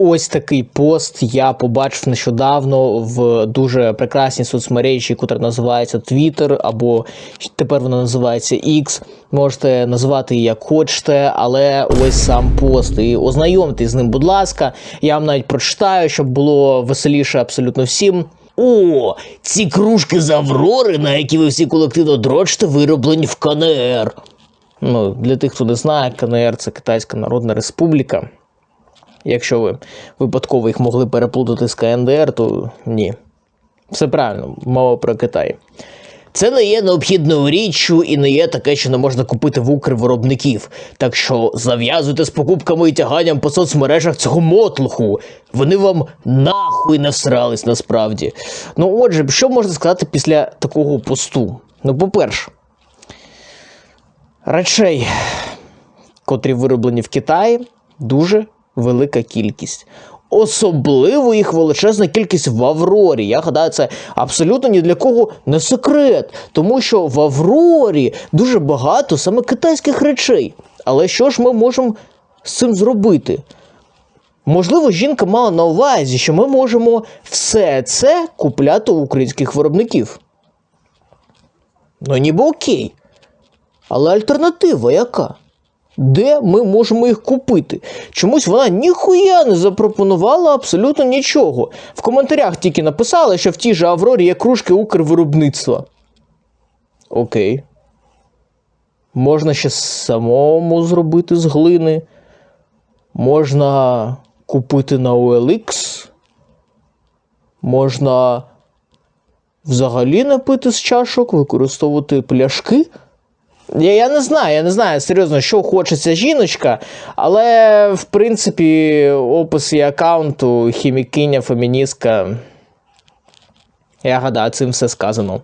Ось такий пост я побачив нещодавно в дуже прекрасній соцмережі, яка називається Twitter, або тепер вона називається X. Можете називати її як хочете, але ось сам пост. І ознайомтесь з ним, будь ласка. Я вам навіть прочитаю, щоб було веселіше абсолютно всім. О, ці кружки з Аврори, на які ви всі колективно дрочите, вироблені в КНР. Ну, для тих, хто не знає, КНР це Китайська Народна Республіка. Якщо ви випадково їх могли переплутати з КНДР, то ні. Все правильно, мова про Китай. Це не є необхідною річчю і не є таке, що не можна купити в Укрвиробників. Так що зав'язуйте з покупками і тяганням по соцмережах цього мотлуху. Вони вам нахуй не всрались насправді. Ну отже, що можна сказати після такого посту? Ну, по-перше, речей, котрі вироблені в Китаї, дуже велика кількість. Особливо їх величезна кількість в Аврорі. Я гадаю, це абсолютно ні для кого не секрет, тому що в Аврорі дуже багато саме китайських речей. Але що ж ми можемо з цим зробити? Можливо, жінка мала на увазі, що ми можемо все це купляти у українських виробників. Ну, ніби окей. Але альтернатива яка? Де ми можемо їх купити? Чомусь вона ніхуя не запропонувала абсолютно нічого. В коментарях тільки написали, що в тій же Аврорі є кружки Укрвиробництва. Окей. Можна ще самому зробити з глини. Можна купити на OLX. Можна взагалі не пити з чашок, використовувати пляшки. Я, я не знаю, я не знаю серйозно, що хочеться жіночка, але в принципі опис і аккаунту хімікиня, феміністка. Я гадаю, цим все сказано.